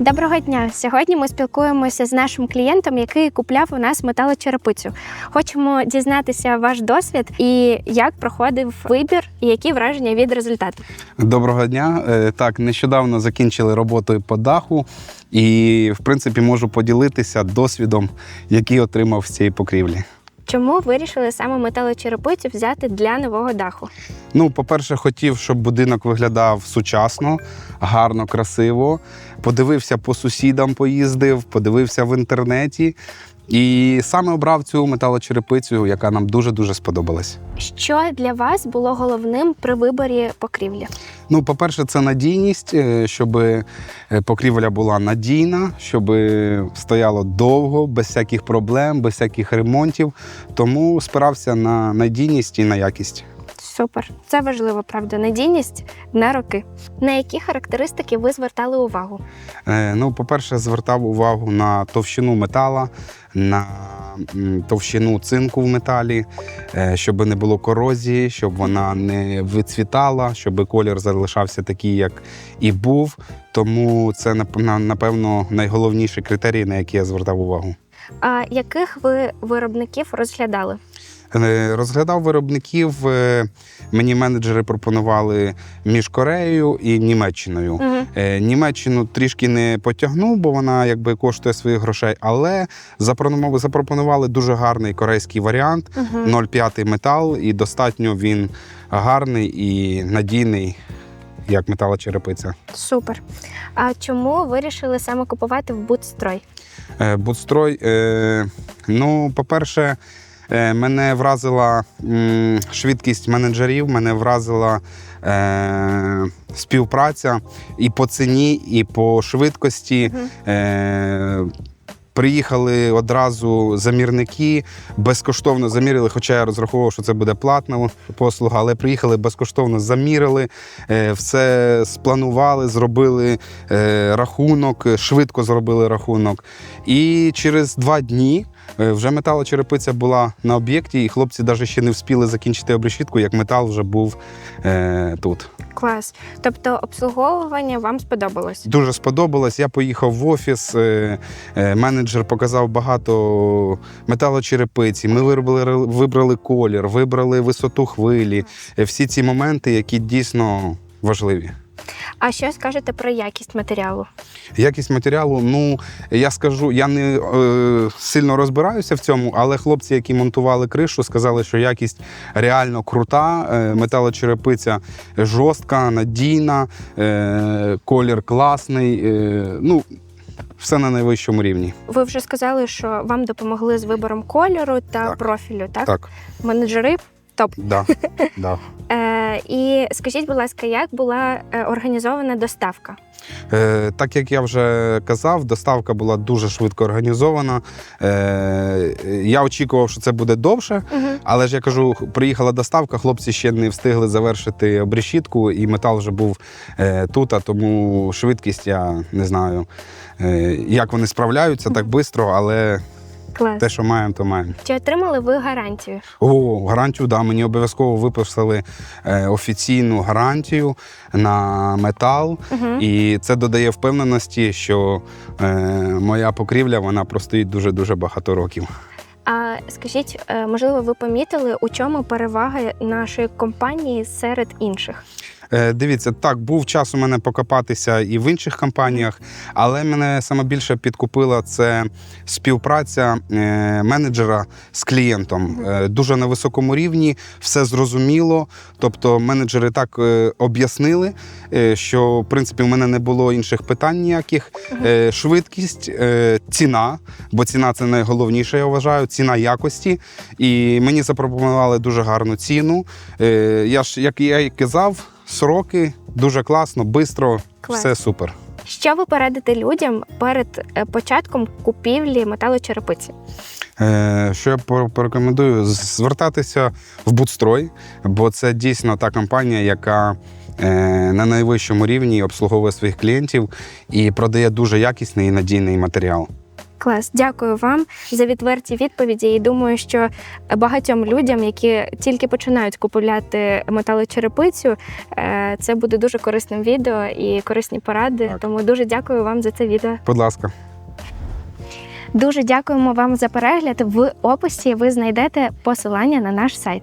Доброго дня! Сьогодні ми спілкуємося з нашим клієнтом, який купляв у нас металочерепицю. Хочемо дізнатися ваш досвід і як проходив вибір, і які враження від результату. Доброго дня. Е, Так, нещодавно закінчили роботу по даху, і в принципі можу поділитися досвідом, який отримав з цієї покрівлі. Чому вирішили саме металочерепицю взяти для нового даху? Ну, по-перше, хотів, щоб будинок виглядав сучасно, гарно, красиво. Подивився по сусідам, поїздив, подивився в інтернеті. І саме обрав цю металочерепицю, яка нам дуже дуже сподобалась. Що для вас було головним при виборі покрівлі? Ну, по-перше, це надійність, е, щоб покрівля була надійна, щоб стояло довго, без всяких проблем, без всяких ремонтів. Тому спирався на надійність і на якість. Супер, це важливо, правда. Надійність на роки. На які характеристики ви звертали увагу? Е, Ну, по-перше, звертав увагу на товщину метала, на товщину цинку в металі, е, щоб не було корозії, щоб вона не вицвітала, щоб колір залишався такий, як і був. Тому це напевно найголовніші критерії, на які я звертав увагу. А яких ви виробників розглядали? Е, Розглядав виробників. е, Мені менеджери пропонували між Кореєю і Німеччиною. Угу. Німеччину трішки не потягнув, бо вона якби коштує своїх грошей, але запропонували, дуже гарний корейський варіант. Угу. 0,5 метал, і достатньо він гарний і надійний, як металочерепиця. Супер. А чому вирішили саме купувати в Будстрой? Будстрой, ну, по-перше, мене вразила швидкість менеджерів, мене вразила е, співпраця і по ціні, і по швидкості. Е, Приїхали одразу замірники, безкоштовно замірили, хоча я розраховував, що це буде платна послуга, але приїхали безкоштовно, замірили, е, все спланували, зробили е, рахунок, швидко зробили рахунок. І через два дні е, вже металочерепиця була на об'єкті, і хлопці навіть ще не встигли закінчити обрешітку, як метал вже був е, тут. Клас. Тобто обслуговування вам сподобалось? Дуже сподобалось. Я поїхав в офіс. е, е, Менеджер показав багато металочерепиці. Ми вибрали, вибрали колір, вибрали висоту хвилі. Е, Всі ці моменти, які дійсно важливі. А що скажете про якість матеріалу? Якість матеріалу, ну я скажу, я не е, сильно розбираюся в цьому, але хлопці, які монтували кришу, сказали, що якість реально крута. Е, металочерепиця жорстка, надійна, е, колір класний. Е, ну, все на найвищому рівні. Ви вже сказали, що вам допомогли з вибором кольору та Так. профілю, так? Так, Менеджери. да, да. Е, і скажіть, будь ласка, як була е, організована доставка? Е, так як я вже казав, доставка була дуже швидко організована. Е, я очікував, що це буде довше. Угу. Але ж я кажу, приїхала доставка, хлопці ще не встигли завершити обрешітку, і метал вже був е, тут, а тому швидкість я не знаю, е, як вони справляються так швидко, але Клас. те, що маємо, то маємо. Чи отримали ви гарантію? О, гарантію, да, мені обов'язково виписали е, офіційну гарантію на метал, Угу. і це додає впевненості, що е, моя покрівля вона простоїть дуже-дуже багато років. А скажіть, е, можливо, ви помітили, у чому перевага нашої компанії серед інших? Е, Дивіться, так, був час у мене покопатися і в інших компаніях, але мене саме більше підкупила це співпраця е, менеджера з клієнтом. Е, Дуже на високому рівні, все зрозуміло. Тобто менеджери так об'яснили, що в принципі у мене не було інших питань ніяких. Швидкість, ціна, бо ціна це найголовніше, я вважаю, ціна якості. І мені запропонували дуже гарну ціну. Я ж, як я і казав, сроки дуже класно, швидко, все супер. Що ви порадите людям перед е, початком купівлі металочерепиці? Е, Що я порекомендую? Звертатися в Будстрой, бо це дійсно та компанія, яка е, на найвищому рівні обслуговує своїх клієнтів і продає дуже якісний і надійний матеріал. Клас, дякую вам за відверті відповіді. І думаю, що багатьом людям, які тільки починають купувати металочерепицю, е, це буде дуже корисним відео і корисні поради. Так. Тому дуже дякую вам за це відео. Будь ласка. Дуже дякуємо вам за перегляд. В описі ви знайдете посилання на наш сайт.